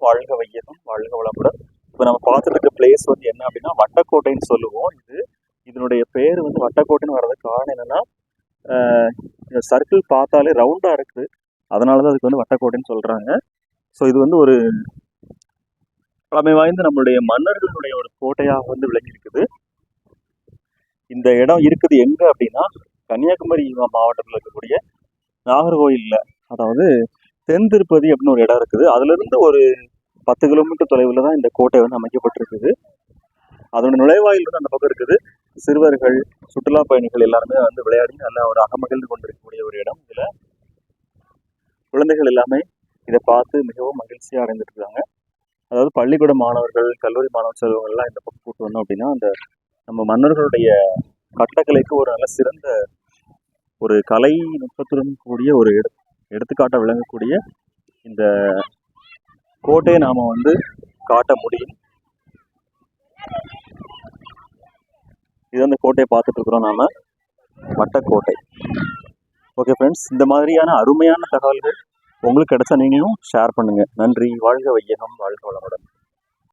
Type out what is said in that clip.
வாழ்க வையகம் வாழ்க வளமுடன். இப்போ நம்ம பார்த்துட்டு இருக்க பிளேஸ் வந்து என்ன அப்படின்னா வட்டக்கோட்டைன்னு சொல்லுவோம். இது இதனுடைய பேர் வந்து வட்டக்கோட்டைன்னு வர்றதுக்கு காரணம் என்னன்னா இந்த சர்க்கிள் பார்த்தாலே ரவுண்டாக இருக்குது. அதனால தான் அதுக்கு வந்து வட்டக்கோட்டைன்னு சொல்கிறாங்க ஸோ இது வந்து ஒரு பழமை வாய்ந்த நம்மளுடைய மன்னர்களுடைய ஒரு கோட்டையாக வந்து விளங்கி இருக்குது இந்த இடம் இருக்குது எங்கே அப்படின்னா கன்னியாகுமரி மா- மாவட்டத்தில் இருக்கக்கூடிய நாகர்கோயில்ல. அதாவது தென் திருப்பதி அப்படின்னு ஒரு இடம் இருக்குது. அதுலேருந்து ஒரு பத்து கிலோமீட்டர் தொலைவில் தான் இந்த கோட்டை வந்து அமைக்கப்பட்டிருக்குது. அதோட நுழைவாயில் வந்து அந்த பக்கம் இருக்குது. சிறுவர்கள் சுற்றுலா பயணிகள் எல்லாருமே வந்து விளையாடி நல்லா ஒரு அகமகிழ்ந்து கொண்டிருக்கக்கூடிய ஒரு இடம். இதில் குழந்தைகள் எல்லாமே இதை பார்த்து மிகவும் மகிழ்ச்சியாக அடைந்துட்டு இருக்காங்க. அதாவது பள்ளிக்கூட மாணவர்கள் கல்லூரி மாணவர் செல்வங்கள்லாம் இந்த பக்கம் கூட்டு வந்தோம் அப்படின்னா அந்த நம்ம மன்னர்களுடைய கட்டக்கலைக்கு ஒரு நல்ல சிறந்த ஒரு கலை நுட்பத்துடன் கூடிய ஒரு இடம். எடுத்துக்காட்ட விளங்கக்கூடிய இந்த கோட்டையை நாம் வந்து காட்ட முடியும். இது அந்த கோட்டையை பார்த்துட்டு இருக்கிறோம் நாம. வட்டக்கோட்டை. ஓகே ஃப்ரெண்ட்ஸ் இந்த மாதிரியான அருமையான தகவல்கள் உங்களுக்கு கிடைச்சா நீங்களும் ஷேர் பண்ணுங்கள் நன்றி. வாழ்க வையகம். வாழ்க வளமுடன்.